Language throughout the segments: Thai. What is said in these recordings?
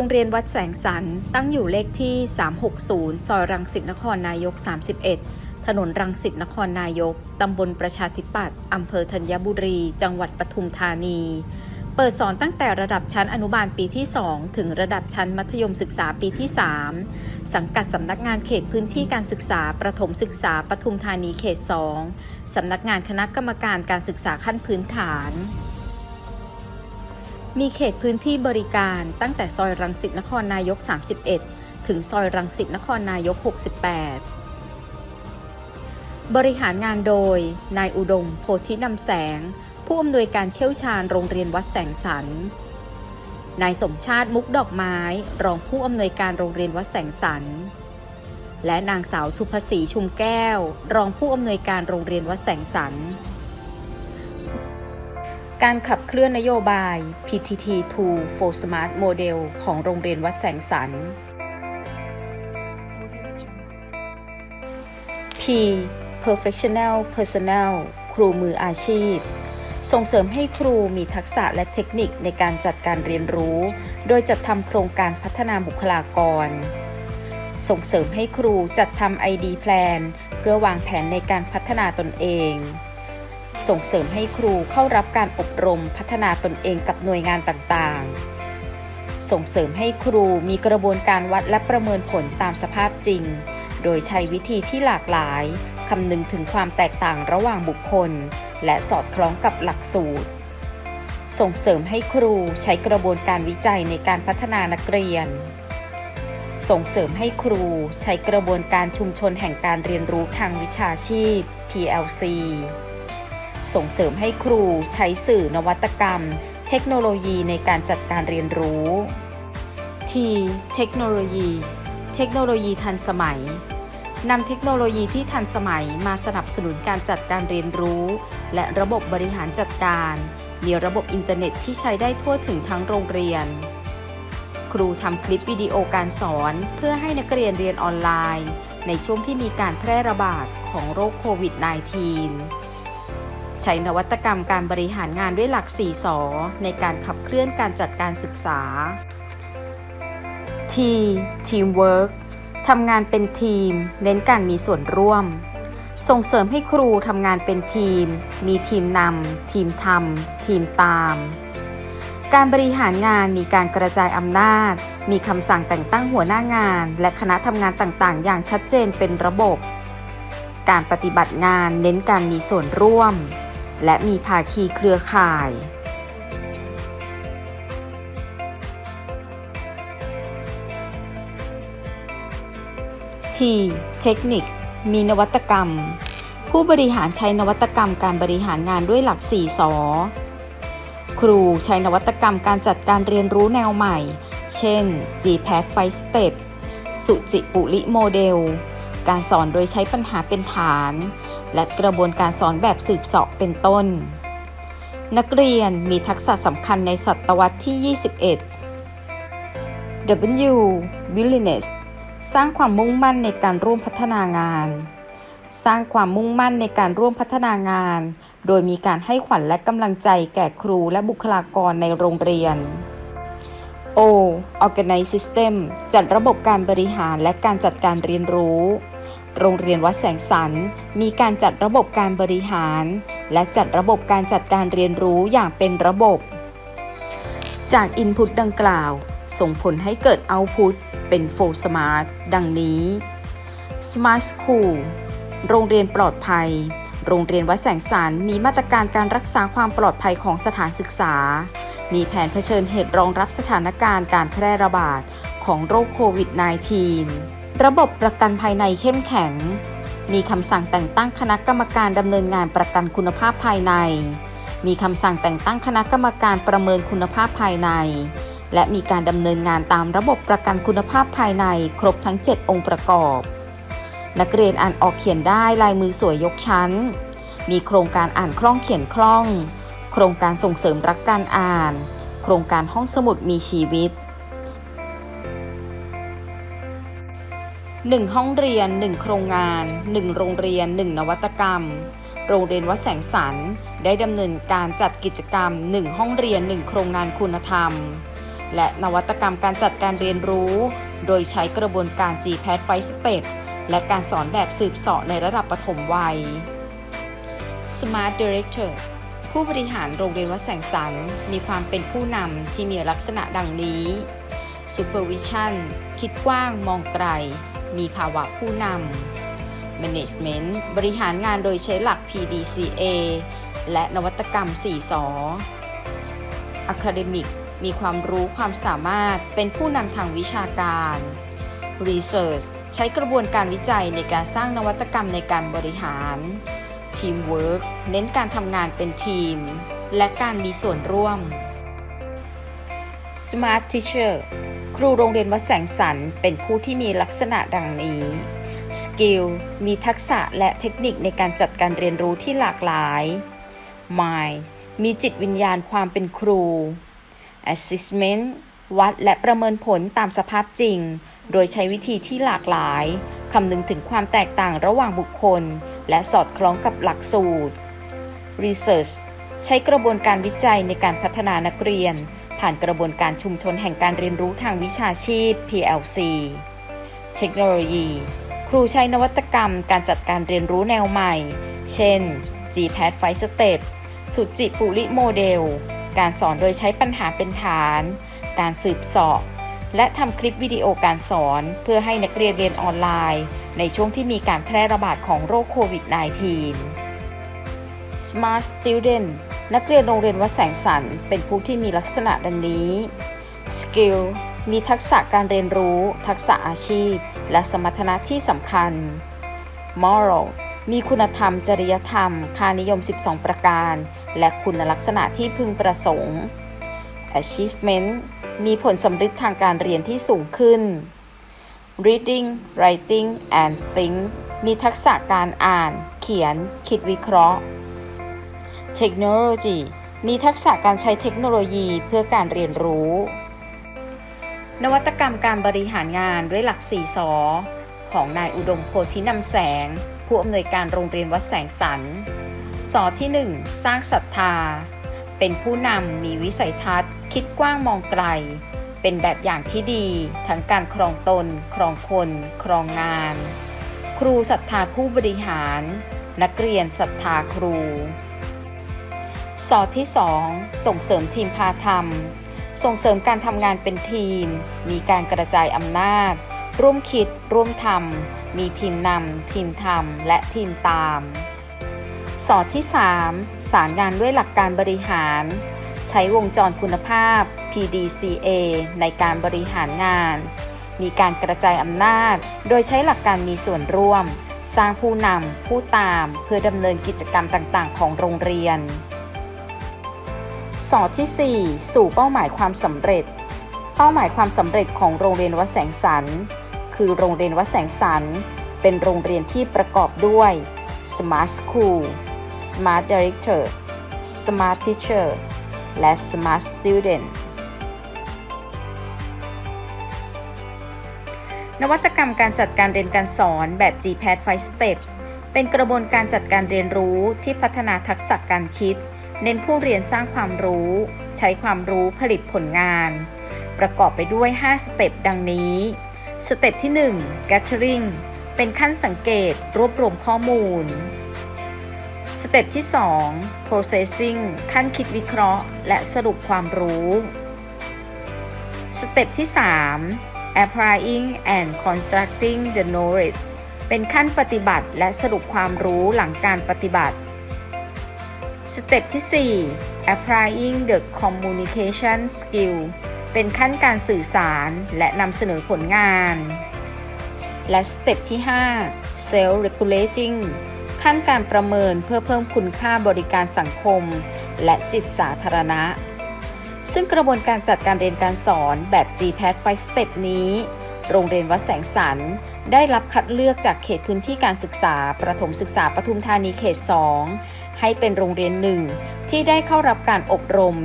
โรงเรียนวัดแสงสันตั้งอยู่เลขที่ 360 ซอยรังสิตนครนายก 31 ถนนรังสิตนครนายก ตำบลประชาธิปัตย์อำเภอธัญบุรี จังหวัดปทุมธานี เปิดสอนตั้งแต่ระดับชั้นอนุบาลปีที่ 2 ถึงระดับชั้นมัธยมศึกษาปีที่ 3 สังกัดสำนักงานเขตพื้นที่การศึกษาประถมศึกษาปทุมธานีเขต 2 สำนักงานคณะกรรมการการศึกษาขั้นพื้นฐาน มีเขตพื้นที่บริการตั้งแต่ซอยรังสิตนครนายก 31 ถึงซอยรังสิตนครนายก 68 บริหารงานโดย นายอุดม โพธินำแสง ผู้อำนวยการเชี่ยวชาญโรงเรียนวัดแสงสันนายสมชาติมุกดอกไม้ รองผู้อำนวยการโรงเรียนวัดแสงสันและนางสาวสุภศรีชุมแก้ว รองผู้อำนวยการโรงเรียนวัดแสงสัน การขับเคลื่อนนโยบาย PTT2 for Smart Model ของโรงเรียนวัดแสงสัน P Professional Personnel ครูมืออาชีพ ส่งเสริมให้ครูมีทักษะและเทคนิคในการจัดการเรียนรู้ โดยจัดทำโครงการพัฒนาบุคลากร ส่งเสริมให้ครูจัดทำ ID Plan เพื่อวางแผนในการพัฒนาตนเอง ส่งเสริมให้ครูเข้ารับการอบรมพัฒนาตนเองกับหน่วยงานต่างๆ ส่งเสริมให้ครูมีกระบวนการวัดและประเมินผลตามสภาพจริง โดยใช้วิธีที่หลากหลาย คำนึงถึงความแตกต่างระหว่างบุคคล และสอดคล้องกับหลักสูตร ส่งเสริมให้ครูใช้กระบวนการวิจัยในการพัฒนานักเรียน ส่งเสริมให้ครูใช้กระบวนการชุมชนแห่งการเรียนรู้ทางวิชาชีพ PLC ส่งเสริมให้ครูใช้สื่อนวัตกรรม เทคโนโลยีในการจัดการเรียนรู้ T เทคโนโลยี เทคโนโลยีทันสมัยนำเทคโนโลยีที่ทันสมัยมาสนับสนุนการจัดการเรียนรู้ และระบบบริหารจัดการ มีระบบอินเทอร์เน็ตที่ใช้ได้ทั่วถึงทั้งโรงเรียน ครูทำคลิปวิดีโอการสอนเพื่อให้นักเรียนเรียนออนไลน์ ในช่วงที่มีการแพร่ระบาดของโรคโควิด -19 ใช้นวัตกรรมการบริหารงานด้วยหลัก 4สอในการขับเคลื่อนการจัดการศึกษา T Teamwork ทำงานเป็นทีม เน้นการมีส่วนร่วม ส่งเสริมให้ครูทำงานเป็นทีม มีทีมนำทีมทำทีมตาม การบริหารงานมีการกระจายอำนาจ มีคำสั่งแต่งตั้งหัวหน้างาน และคณะทำงานต่างๆ อย่างชัดเจนเป็นระบบ การปฏิบัติงานเน้นการมีส่วนร่วม และมีภาคีเครือข่าย T เทคนิค มีนวัตกรรม ผู้บริหารใช้นวัตกรรมการบริหารงานด้วยหลัก 4 สอ ครูใช้นวัตกรรมการจัดการเรียนรู้แนวใหม่ เช่น GPAD 5 Step สุจิปุริโมเดล การสอนโดยใช้ปัญหาเป็นฐาน และกระบวนการสอนแบบสืบเสาะเป็นต้น นักเรียนมีทักษะสำคัญในศตวรรษที่ 21 W willingness สร้างความมุ่งมั่นในการร่วมพัฒนางาน สร้างความมุ่งมั่นในการร่วมพัฒนางาน โดยมีการให้ขวัญและกำลังใจแก่ครูและบุคลากรในโรงเรียน O Organize System จัดระบบการบริหารและการจัดการเรียนรู้ โรงเรียนวัดแสงสันมีการจัดระบบการบริหาร และจัดระบบการจัดการเรียนรู้อย่างเป็นระบบ จาก Input ดังกล่าว ส่งผลให้เกิด Output เป็น Full Smart ดังนี้ Smart School โรงเรียนปลอดภัย โรงเรียนวัดแสงสันมีมาตรการการรักษาความปลอดภัยของสถานศึกษา มีแผนเผชิญเหตุรองรับสถานการณ์การแพร่ระบาดของโรคโควิด -19 ระบบประกันภายในเข้มแข็ง มีคำสั่งแต่งตั้งคณะกรรมการดำเนินงานประกันคุณภาพภายใน มีคำสั่งแต่งตั้งคณะกรรมการประเมินคุณภาพภายใน และมีการดำเนินงานตามระบบประกันคุณภาพภายในครบทั้ง 7 องค์ประกอบ นักเรียนอ่านออกเขียนได้ลายมือสวยยกชั้น มีโครงการอ่านคล่องเขียนคล่อง โครงการส่งเสริมรักการอ่าน โครงการห้องสมุดมีชีวิต 1 ห้องเรียน 1 โครงงาน 1 โรงเรียน 1 นวัตกรรม โรงเรียนวัดแสงสันได้ดำเนินการจัดกิจกรรม 1 ห้องเรียน 1 โครงงานคุณธรรม และนวัตกรรมการจัดการเรียนรู้ โดยใช้กระบวนการ GPAD 5 Step และการสอนแบบสืบเสาะในระดับปฐมวัย Smart Director ผู้บริหารโรงเรียนวัดแสงสันมีความเป็นผู้นำที่มีลักษณะดังนี้ Supervision คิดกว้างมองไกล มีภาวะผู้นำ Management บริหารงานโดยใช้หลัก PDCA และนวัตกรรม 4สอ Academic มีความรู้ความสามารถเป็นผู้นำทางวิชาการ Research ใช้กระบวนการวิจัยในการสร้างนวัตกรรมในการบริหาร Teamwork เน้นการทำงานเป็นทีม และการมีส่วนร่วม Smart Teacher ครูโรงเรียนวัดแสงสันเป็นผู้ที่มีลักษณะดังนี้ Skill มีทักษะและเทคนิคในการจัดการเรียนรู้ที่หลากหลาย Mind มีจิตวิญญาณความเป็นครู Assessment วัดและประเมินผลตามสภาพจริง โดยใช้วิธีที่หลากหลาย คำนึงถึงความแตกต่างระหว่างบุคคล และสอดคล้องกับหลักสูตร Research ใช้กระบวนการวิจัยในการพัฒนานักเรียน ผ่านกระบวนการชุมชนแห่งการเรียนรู้ทางวิชาชีพ PLC เทคโนโลยี ครูใช้นวัตกรรมการจัดการเรียนรู้แนวใหม่ เช่น GPAD 5 Step สุจิปุริโมเดล การสอนโดยใช้ปัญหาเป็นฐาน การสืบสอบและทำคลิปวิดีโอการสอนเพื่อให้นักเรียนเรียนออนไลน์ ในช่วงที่มีการแพร่ระบาดของโรคโควิด -19 Smart Student นักเรียนโรงเรียนวัดแสงสันเป็นผู้ที่มีลักษณะดังนี้ Skill มีทักษะการเรียนรู้ ทักษะอาชีพ และสมรรถนะที่สำคัญ Moral มีคุณธรรม จริยธรรม ค่านิยม 12 ประการ และคุณลักษณะที่พึงประสงค์ Achievement มีผลสำเร็จทางการเรียนที่สูงขึ้น Reading Writing and Think มีทักษะการอ่าน เขียน คิดวิเคราะห์ Technology มีทักษะการใช้เทคโนโลยีเพื่อการเรียนรู้ นวัตกรรมการบริหารงานด้วยหลัก4สอของนายอุดมโพธินำแสง ผู้อำนวยการโรงเรียนวัดแสงสันสอที่ 1 สร้างศรัทธา เป็นผู้นำมีวิสัยทัศน์ คิดกว้างมองไกล เป็นแบบอย่างที่ดี ทั้งการครองตน ครองคน ครองงาน ครูศรัทธาผู้บริหาร นักเรียนศรัทธาครู สอที่ 2 ส่งเสริมทีมพาธรรม ส่งเสริมการทำงานเป็นทีม มีการกระจายอำนาจ ร่วมคิด ร่วมทำมีทีมนำทีมทำและทีมตาม สอที่ 3 สารงานด้วยหลักการบริหาร ใช้วงจรคุณภาพ PDCA ในการบริหารงาน มีการกระจายอำนาจ โดยใช้หลักการมีส่วนร่วม สร้างผู้นำผู้ตามเพื่อดำเนินกิจกรรมต่างๆ ของโรงเรียน สอที่ 4 สู่เป้าหมายความสำเร็จ เป้าหมายความสำเร็จของโรงเรียนวัดแสงสัน คือโรงเรียนวัดแสงสัน เป็นโรงเรียนที่ประกอบด้วย Smart School Smart Director Smart Teacher และ Smart Student นวัตกรรมการจัดการเรียนการสอนแบบ GPAD 5 Step เป็นกระบวนการจัดการเรียนรู้ที่พัฒนาทักษะการคิด เน้นผู้เรียนสร้างความรู้ ใช้ความรู้ผลิตผลงาน ประกอบไปด้วย 5 สเต็ปดังนี้ สเต็ปที่ 1 Gathering เป็นขั้นสังเกตรวบรวมข้อมูล สเต็ปที่ 2 Processing ขั้นคิดวิเคราะห์ และสรุปความรู้ สเต็ปที่ 3 Applying and constructing the knowledge เป็นขั้นปฏิบัติและสรุปความรู้หลังการปฏิบัติ สเต็ปที่ 4 applying the communication skill เป็นขั้นการสื่อสารและนำเสนอผลงาน และสเต็ปที่ 5 self regulating ขั้นการประเมินเพื่อเพิ่มคุณค่าบริการสังคม และจิตสาธารณะ ซึ่งกระบวนการจัดการเรียนการสอนแบบ GPAD 5 Step นี้ โรงเรียนวัดแสงสัน ได้รับคัดเลือกจากเขตพื้นที่การศึกษา ประถมศึกษาปทุมธานีเขต 2 ให้เป็นโรงเรียนหนึ่งที่ได้เข้ารับการอบรม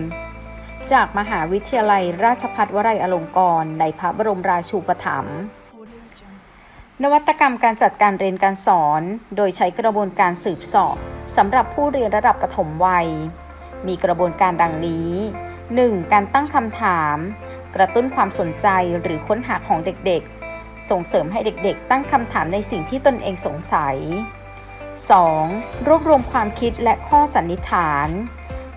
จากมหาวิทยาลัยราชภัฏวลัยอลงกรณ์ในพระบรมราชูปถัมภ์นวัตกรรมการจัดการเรียนการสอน โดยใช้กระบวนการสืบสอบสำหรับผู้เรียนระดับปฐมวัย มีกระบวนการดังนี้ 1. การตั้งคำถาม กระตุ้นความสนใจหรือค้นหาของเด็กๆ ส่งเสริมให้เด็กๆ ตั้งคำถามในสิ่งที่ตนเองสงสัย 2. รวบรวมความคิดและข้อสันนิษฐาน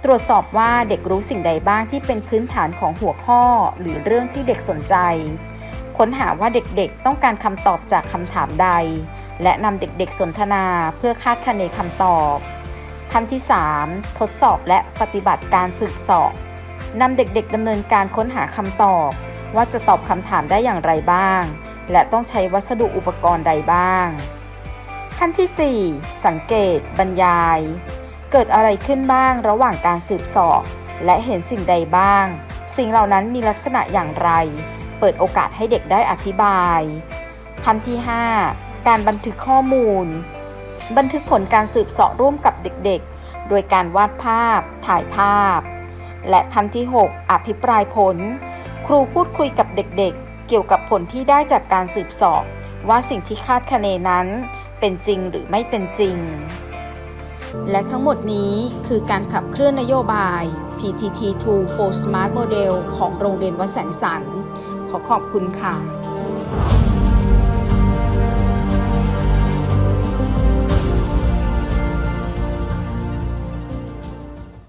ตรวจสอบว่าเด็กรู้สิ่งใดบ้างที่เป็นพื้นฐานของหัวข้อ หรือเรื่องที่เด็กสนใจ ค้นหาว่าเด็กๆ ต้องการคำตอบจากคำถามใด และนำเด็กๆ สนทนาเพื่อคาดคะเนคำตอบขั้นที่ 3 ทดสอบและปฏิบัติการสืบสอบนำเด็กๆดำเนินการค้นหาคำตอบ ว่าจะตอบคำถามได้อย่างไรบ้าง และต้องใช้วัสดุอุปกรณ์ใดบ้าง ขั้นที่ 4 สังเกต บรรยาย เกิดอะไรขึ้นบ้างระหว่างการสืบเสอบ และเห็นสิ่งใดบ้าง สิ่งเหล่านั้นมีลักษณะอย่างไร เปิดโอกาสให้เด็กได้อธิบาย ขั้นที่ 5 การบันทึกข้อมูล บันทึกผลการสืบเสาะร่วมกับเด็กๆ โดยการวาดภาพ ถ่ายภาพ และขั้นที่ 6 อภิปรายผล ครูพูดคุยกับเด็กๆ เกี่ยวกับผลที่ได้จากการสืบสอบ ว่าสิ่งที่คาดคะเนนั้นเป็นจริงหรือไม่เป็นจริง และทั้งหมดนี้คือการขับเคลื่อนนโยบาย PTT2 for Smart Model ของโรงเรียนวัดแสงสรรขอขอบคุณค่ะ